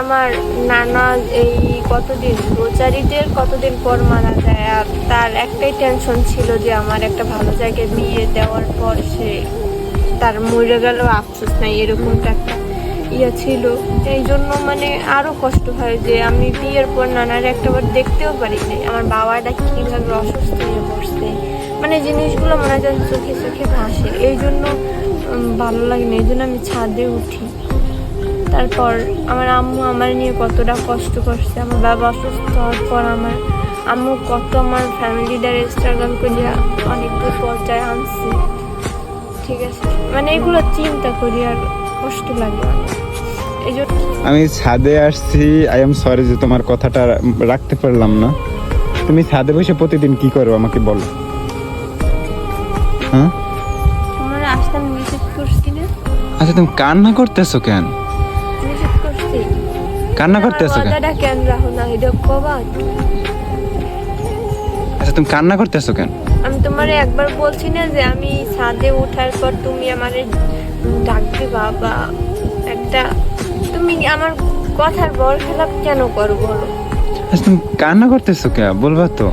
আমার নানা এই কতদিন, রোজারিদের কতদিন পর মারা যায়, আর তার একটাই টেনশন ছিল যে আমার একটা ভালো জায়গায় বিয়ে দেওয়ার পর সে তার মরে গেল, আফসোস নাই, এরকমটা একটা ইয়ে ছিল। এই জন্য মানে আরও কষ্ট হয় যে আমি বিয়ের পর নানার একটাবার দেখতেও পারি নাই, আমার বাবাটা কীভাবে অসুস্থ হয়ে পড়ছে। মানে জিনিসগুলো মনে যেন চোখে চোখে ভাসে, এই জন্য ভালো লাগে না, এই জন্য আমি ছাদে উঠি। তারপর আমার আম্মু আমার নিয়ে কতটা কষ্ট করছে আমার বাবা অসুস্থ হওয়ার পর আমার আম্মু কত আমার ফ্যামিলিটারে স্ট্রাগল করিয়া অনেক দূর পর্যায়ে আনছে। ঠিক আছে? মানে এগুলো চিন্তা করি আর কষ্ট লাগে অনেক। আমি ছাদে আসছি আই এম সরি যে তোমার কথাটা রাখতে পারলাম না। তুমি ছাদে বসে প্রতিদিন কি করো আমাকে বলো। হ্যাঁ? আচ্ছা তুমি কান্না করতেছো কেন? কান্না করতেছো কেন? কেন রাখো না এটা কবা আচ্ছা তুমি কান্না করতেছো কেন? আমি তোমারে একবার বলছি না যে আমি ছাদে ওঠার পর তুমি আমারে ডাকবে বাবা। একটা তুমি আমার কথার বল খেলাপ কেন করো বলো? আচ্ছা তুমি কান্না করতেছো কেন? বলবা তো।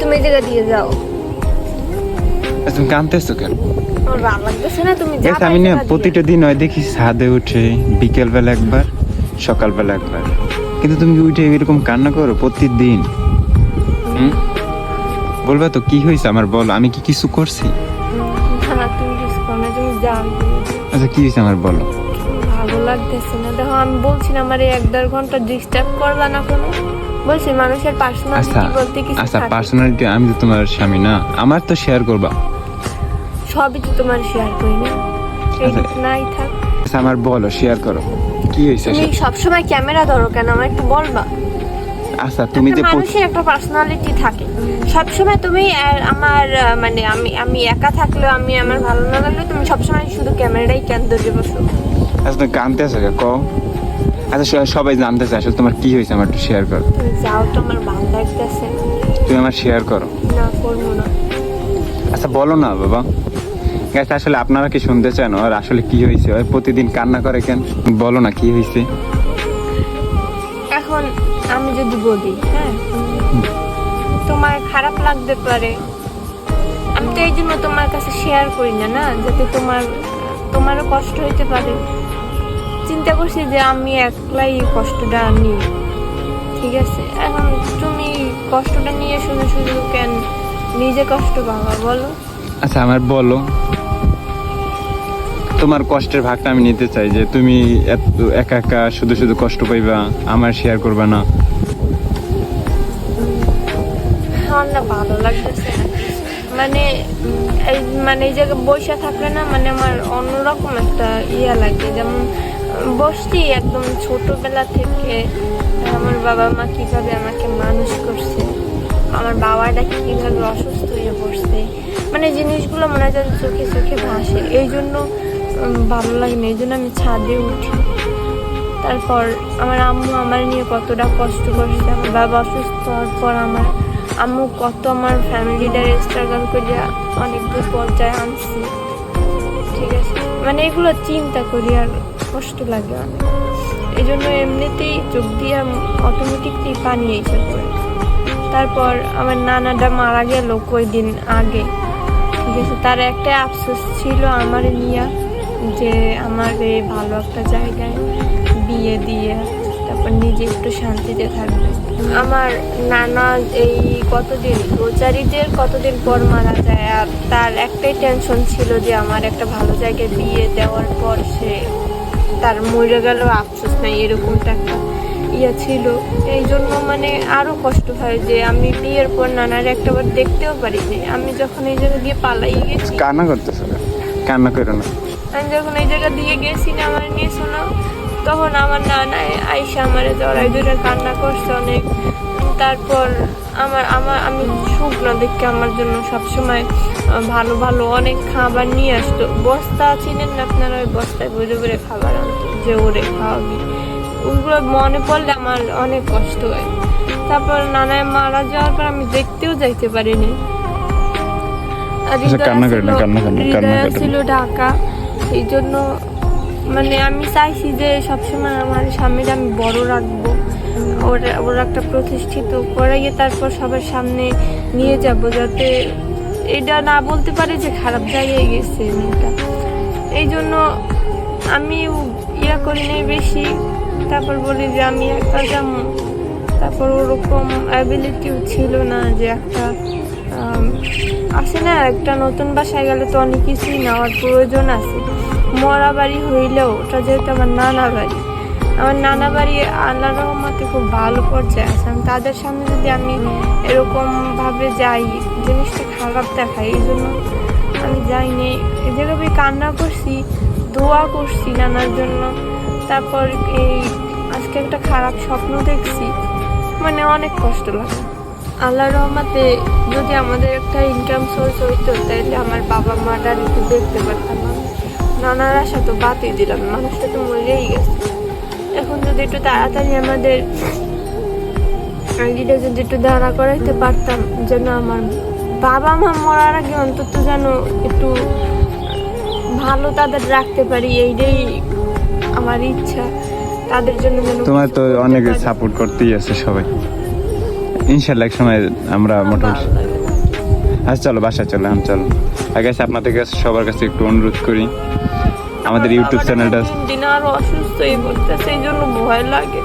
তুমি জায়গা দিয়ে যাও। আচ্ছা তুমি কানতেছো কেন? আমার ভালো লাগতেছে না তুমি আমি না প্রতিটা দিন হয় দেখি ছাদে উঠে বিকেল বেলা একবার। সকালবেলা একবার। কিন্তু তুমি উঠে এরকম কান্না করো প্রতিদিন? হুম? বলবা তো কি হয়েছে? আমার বলো আমি কি কিছু করছি? আচ্ছা কি হয়েছে আমার বলো? ভালো লাগতেছে না। দেখো আমি বলছি না আমার এক দেড় ঘণ্টা ডিস্টার্ব করবা না কোনো। বলছি মানুষের আচ্ছা পার্সোনালিটি বলতে কিছু আচ্ছা পার্সোনালিটি আমি তো তোমার স্বামী না। আমার তো শেয়ার করবা। সবই তো তোমার শেয়ার করি না। আচ্ছা। নাই থাক। আচ্ছা আমার বলো শেয়ার করো। কি হয়েছে তুমি সবসময় ক্যামেরা ধরো কেন? আমার একটু বলবা। আচ্ছা তুমি যে মানুষের একটা পার্সোনালিটি থাকে। সবসময় তুমি আমার মানে আমি আমি একা থাকলেও আমি আমার ভালো না লাগলে তুমি সবসময় শুধু ক্যামেরাই কেন ধরে বসো। আচ্ছা তুমি কানতে আছো কে কও। আচ্ছা সবাই জানতে চায় আসলে তোমার কি হয়েছে আমার একটু শেয়ার করো। যাও তো আমার ভালো লাগতেছে। তুমি আমার শেয়ার করো। না করব না। আচ্ছা বলো না বাবা। আসলে আপনারা কি শুনতে চান? ওর আসলে কি হয়েছে? ওর প্রতিদিন কান্না করে কেন? বলো না কি হয়েছে? এখন আমি যদি বলি হ্যাঁ? তোমার খারাপ লাগতে পারে। আমি তো এই জন্য তোমার কাছে শেয়ার করি না না? যাতে তোমার তোমারও কষ্ট হইতে পারে। চিন্তা করছি যে আমি একলাই কষ্টটা নিই ঠিক আছে? এখন তুমি কষ্টটা নিয়ে শুধু শুধু কেন নিজে কষ্ট পাবা বলো? আচ্ছা আমার বলো। তোমার কষ্টের ভাগটা আমি নিতে চাই যে তুমি এত একা একা শুধু শুধু কষ্ট পাইবা, আমার শেয়ার করবা না। আমার না, ভালো লাগতেছে। মানে এই মানে এই জায়গায় বসে থাকলে না মানে আমার অন্যরকম একটা ইয়া লাগে। যেমন, বসছি একদম ছোটবেলা থেকে, আমার বাবা মা কীভাবে আমাকে মানুষ করছে, আমার বাবাটা কীভাবে অসুস্থ হয়ে পড়ছে মানে জিনিসগুলো মনে হয় চোখে চোখে ভাসে। এই জন্য ভালো লাগে না এই জন্য আমি ছাদে উঠি। তারপর আমার আম্মু আমার নিয়ে কতটা কষ্ট করছে আমার বাবা অসুস্থ হওয়ার পর আমার আম্মু কত আমার ফ্যামিলিটারে স্ট্রাগল করিয়া অনেক দূর পর্যায়ে আনছি। ঠিক আছে? মানে এগুলো চিন্তা করি আর কষ্ট লাগে অনেক। এই জন্য এমনিতেই চোখ দিয়ে অটোমেটিকলি পানি এসে পড়ে। তারপর আমার নানাটা মারা গেল কয়দিন আগে। ঠিক আছে? তার একটা আফসোস ছিল আমার নিয়ে যে আমার এই ভালো একটা জায়গায় বিয়ে দিয়ে তারপর নিজে একটু শান্তিতে থাকবে। আমার নানা এই কতদিন, রোজারিদের কতদিন পর মারা যায়, আর তার একটাই টেনশন ছিল যে আমার একটা ভালো জায়গায় বিয়ে দেওয়ার পর সে তার মরে গেল, আফসোস নাই, এরকমটা একটা ইয়ে ছিল। এই জন্য মানে আরও কষ্ট হয় যে আমি বিয়ের পর নানার একটাবার দেখতেও পারিনি। আমি যখন এই জায়গা গিয়ে পালাই গেছি কান্না করতেছো কেন? কান্না করো না। আমি যখন এই জায়গা দিয়ে গেছি না আমার নিয়ে শোনো তখন আমার নানা আইসা আমার জড়াই ধরে কান্না করছে অনেক। তারপর আমার আমার আমি শুকনো দেখে আমার জন্য সবসময় ভালো ভালো অনেক খাবার নিয়ে আসতো। বস্তা ছিলেন না আপনারা ওই বস্তায় ভরে ভরে খাবার আনতো যে ওরে খাওয়াবি। ওগুলো মনে পড়লে আমার অনেক কষ্ট হয়। তারপর নানায় মারা যাওয়ার পর আমি দেখতেও যাইতে পারিনি। আর আচ্ছা, না, না, না। ছিল ঢাকা। এই জন্য মানে আমি চাইছি যে সবসময় আমার স্বামীর আমি বড় রাখব। ওর ওর একটা প্রতিষ্ঠিত করাইয়ে তারপর সবার সামনে নিয়ে যাব যাতে এটা না বলতে পারে যে খারাপ জায়গায় গেছে মেয়েটা। এই জন্য আমি ইয়া করি নাই বেশি। তারপর বলি যে আমি একটা যাব। তারপর ওরকম অ্যাবিলিটিও ছিল না যে একটা আছে না, একটা নতুন বাসায় গেলে তো অনেক কিছুই নেওয়ার প্রয়োজন আছে। মরা বাড়ি হইলেও ওটা যেহেতু আমার নানা বাড়ি, আমার নানা বাড়ি আল্লাহ রহমতে খুব ভালো পর্যায়ে আছে। আমি তাদের সামনে যদি আমি এরকমভাবে যাই, জিনিসটা খারাপ দেখাই এই জন্য আমি যাইনি। জায়গায় কান্না করছি, দোয়া করছি নানার জন্য। তারপর এই আজকে একটা খারাপ স্বপ্ন দেখছি মানে অনেক কষ্ট লাগে। আল্লাহ রহমাতে যদি আমাদের একটা ইনকাম সোর্স হইতো তাহলে আমার বাবা মাটার একটু দেখতে পারতাম। নানার আশা তো বাতিল দিলাম মানুষটা তো মরেই গেছে। এখন যদি একটু তাড়াতাড়ি আমাদের আইডিটা যদি একটু দাঁড়া করাইতে পারতাম যেন আমার বাবা মা মরার আগে অন্তত যেন একটু ভালো তাদের রাখতে পারি এইটাই আমার ইচ্ছা। তাদের জন্য তোমার তো অনেক সাপোর্ট করতেই আছে সবাই। ইনশাল্লাহ এক সময় আমরা মোটামুটি আচ্ছা চলো বাসা চলো আমি চলো। আগে আপনাদের কাছে সবার কাছে একটু অনুরোধ করি। আমাদের ইউটিউব চ্যানেলটা দিন আরও অসুস্থ হয়ে পড়তেছে এই জন্য ভয় লাগে।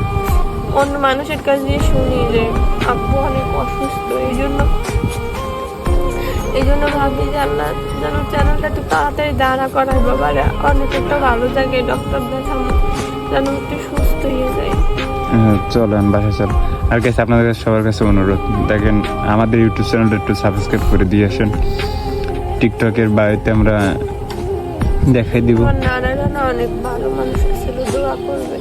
অন্য মানুষের কাছে শুনি যে আব্বু অনেক অসুস্থ এই জন্য এই জন্য ভাবি যে আল্লাহ যেন চ্যানেলটা একটু তাড়াতাড়ি দাঁড়া করায় বাবারে। অনেক একটা ভালো জায়গায় ডক্টর দেখাবো যেন একটু সুস্থ হয়ে যায়। হ্যাঁ, চলো আমি বাসা চলো আর কাছে আপনাদের সবার কাছে অনুরোধ দেখেন আমাদের ইউটিউব চ্যানেলটা একটু সাবস্ক্রাইব করে দিয়ে আসেন। টিকটকের বাড়িতে আমরা দেখাই দিব। না অনেক ভালো মানুষ ছিল করবে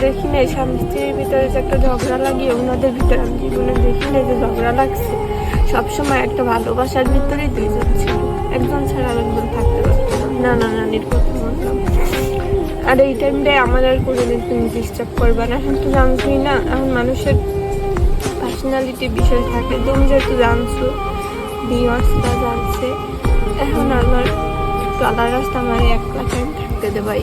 দেখি স্বামী ভিতরে একটা ঝগড়া লাগিয়ে ওনাদের ভিতরে জীবনে দেখি যে ঝগড়া লাগছে। একটা ভালোবাসার ভিতরেই দুইজন ছিল। একজন ছাড়া আরেকজন থাকতে পারতো না। নানা নানির কথা বললাম। আর এই টাইমটায় আমাদের কোনোদিন তুমি ডিস্টার্ব করবে না। এখন তো জানছোই না, এখন মানুষের পার্সোনালিটি বিষয় থাকে। তুমি যেহেতু জানছো বিয়ার্সরা জানছে, এখন আমার আলাদা রাস্তা, আমার এক টাইম থাকতে দেবাই